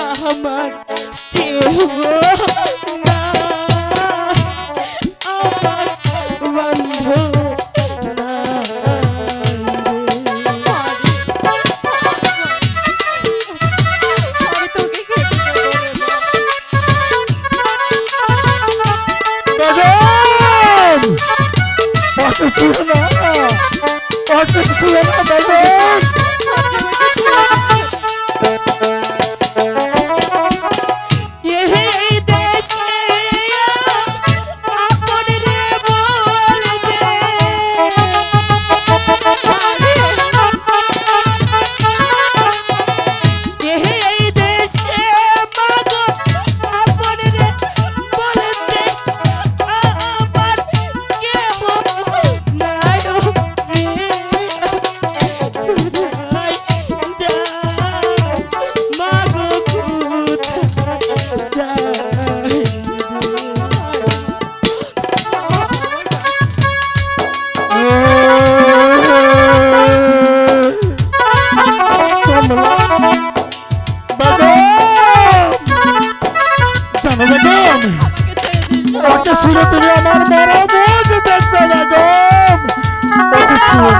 আমার কেউ Olha que suena, baby. কেন বেগম ওকে শুনে তুমি আমার মরা বোঝ দেখবে বেগম ওকে শুনে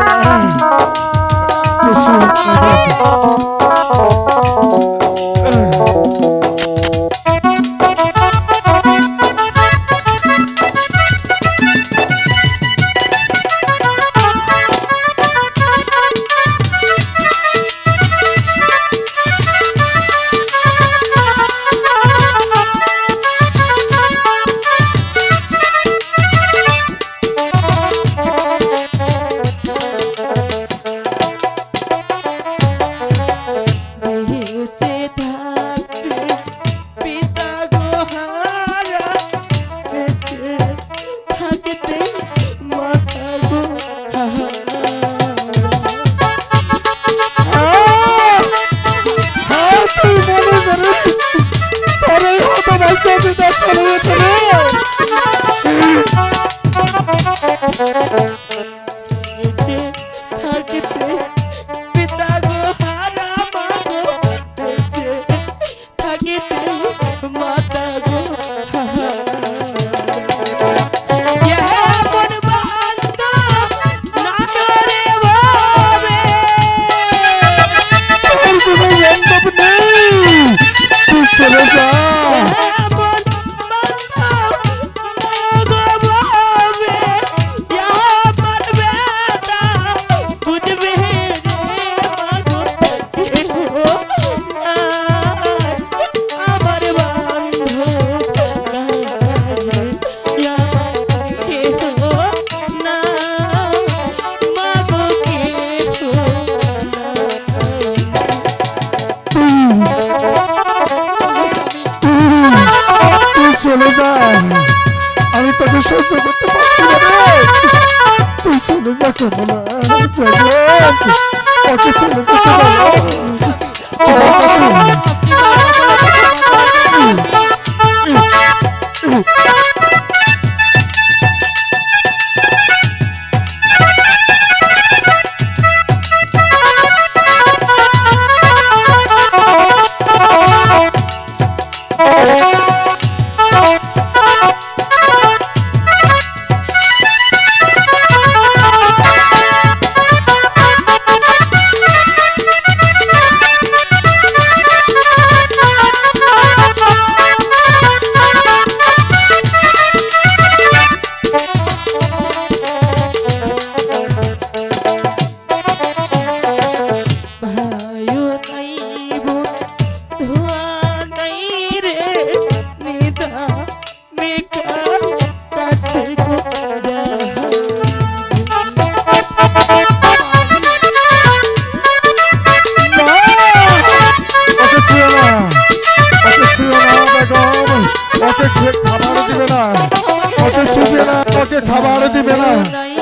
চলে যা আমি তোকে সহ্য করতে পারছি না তুই চলে যা কমলা ওকে চলে যেতে খাবার দিবে না।